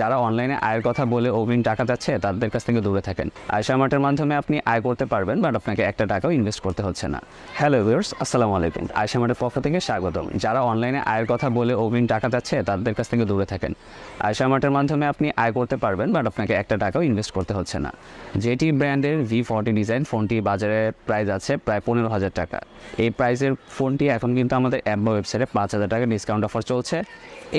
যারা অনলাইনে আয়ের কথা বলে অগ্রিম টাকা যাচ্ছে, তাদের কাছ থেকে দূরে থাকেন। আয়সা মার্টের মাধ্যমে আপনি আয় করতে পারবেন, বাট আপনাকে একটা টাকাও ইনভেস্ট করতে হচ্ছে না। হ্যালো ভিউয়ার্স আসসালামু আলাইকুম। আয়সা মার্টের পক্ষ থেকে স্বাগতম। যারা অনলাইনে আয়ের কথা বলে অগ্রিম টাকা যাচ্ছে, তাদের কাছ থেকে দূরে থাকেন। আয়সা মার্টের মাধ্যমে আপনি আয় করতে পারবেন, বাট আপনাকে একটা টাকাও ইনভেস্ট করতে হচ্ছে না। যেটি ব্র্যান্ডের ভি ফর্টি ডিজাইন ফোনটি বাজারে প্রাইস আছে প্রায় পনেরো হাজার টাকা। এই প্রাইসের ফোনটি এখন কিন্তু আমাদের অ্যাপ বা ওয়েবসাইটে পাঁচ হাজার টাকা ডিসকাউন্ট অফার চলছে।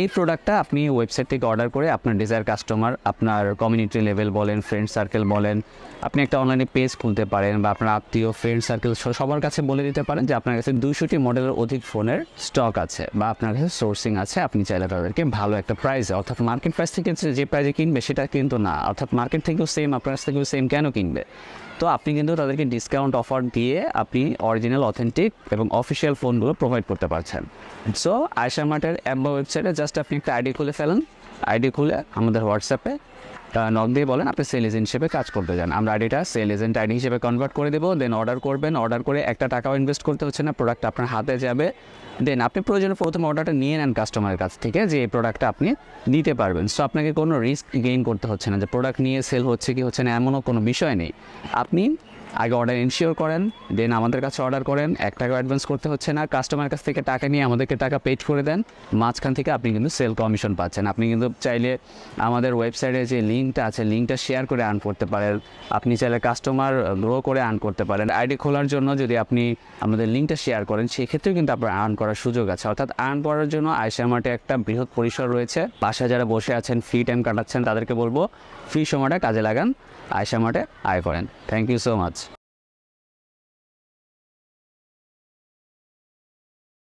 এই প্রোডাক্টটা আপনি ওয়েবসাইট থেকে অর্ডার করে আপনার ডিজায়ার কাস্টমার আপনার কমিউনিটি লেভেল বলেন ফ্রেন্ড সার্কেল বলেন, আপনি একটা অনলাইনে পেজ খুলতে পারেন বা আপনার আত্মীয় ফ্রেন্ড সার্কেল সবার কাছে বলে দিতে পারেন যে আপনার কাছে দুশোটি মডেলের অধিক ফোনের স্টক আছে বা আপনার কাছে সোর্সিং আছে, আপনি চাইলে তাদেরকে ভালো একটা প্রাইসে অর্থাৎ মার্কেট প্রাইস থেকে যে প্রাইসে কিনবে সেটা কিন্তু না, অর্থাৎ মার্কেট থেকেও সেম আপনার কাছ থেকেও সেম কেন কিনবে? তো আপনি কিন্তু তাদেরকে ডিসকাউন্ট অফার দিয়ে আপনি অরিজিনাল অথেন্টিক এবং অফিসিয়াল ফোনগুলো প্রোভাইড করতে পারছেন। সো আয়সা মার্টের অ্যাপ বা ওয়েবসাইটে জাস্ট আপনি একটা আইডি খুলে ফেলেন। আইডি খুলে আমাদের হোয়াটসঅ্যাপে নক দিয়ে বলেন আপনি সেল এজেন্ট হিসেবে কাজ করতে যান আমরা আইডিটা সেল এজেন্ট আইডি হিসেবে কনভার্ট করে দেবো দেন অর্ডার করবেন। অর্ডার করে একটা টাকাও ইনভেস্ট করতে হচ্ছে না প্রোডাক্ট আপনার হাতে যাবে। দেন আপনি প্রয়োজনে প্রথম অর্ডারটা নিয়ে নেন কাস্টমারের কাছ থেকে যে এই প্রোডাক্টটা আপনি নিতে পারবেন। সো আপনাকে কোনো রিস্ক গেইন করতে হচ্ছে না যে প্রোডাক্ট নিয়ে সেল হচ্ছে কি হচ্ছে না, এমনও কোনো বিষয় নেই। আপনি আগে অর্ডার ইনশিওর করেন দেন আমাদের কাছে অর্ডার করেন। এক টাকা অ্যাডভান্স করতে হচ্ছে না। কাস্টমার কাছ থেকে টাকা নিয়ে আমাদেরকে টাকা পেড করে দেন। মাঝখান থেকে আপনি কিন্তু সেল কমিশন পাচ্ছেন। আপনি কিন্তু চাইলে আমাদের ওয়েবসাইটে যে লিঙ্কটা আছে লিঙ্কটা শেয়ার করে আর্ন করতে পারেন। আপনি চাইলে কাস্টমার গ্রো করে আর্ন করতে পারেন। আইডি খোলার জন্য যদি আপনি আমাদের লিঙ্কটা শেয়ার করেন, সেক্ষেত্রেও কিন্তু আপনার আর্ন করার সুযোগ আছে। অর্থাৎ আর্ন করার জন্য আয়সা মার্টে একটা বৃহৎ পরিসর রয়েছে। বাসায় যারা বসে আছেন ফ্রি টাইম কাটাচ্ছেন, তাদেরকে বলব ফ্রি সময়টা কাজে লাগান। আয়সা মার্টে আয় করেন। Thank you so much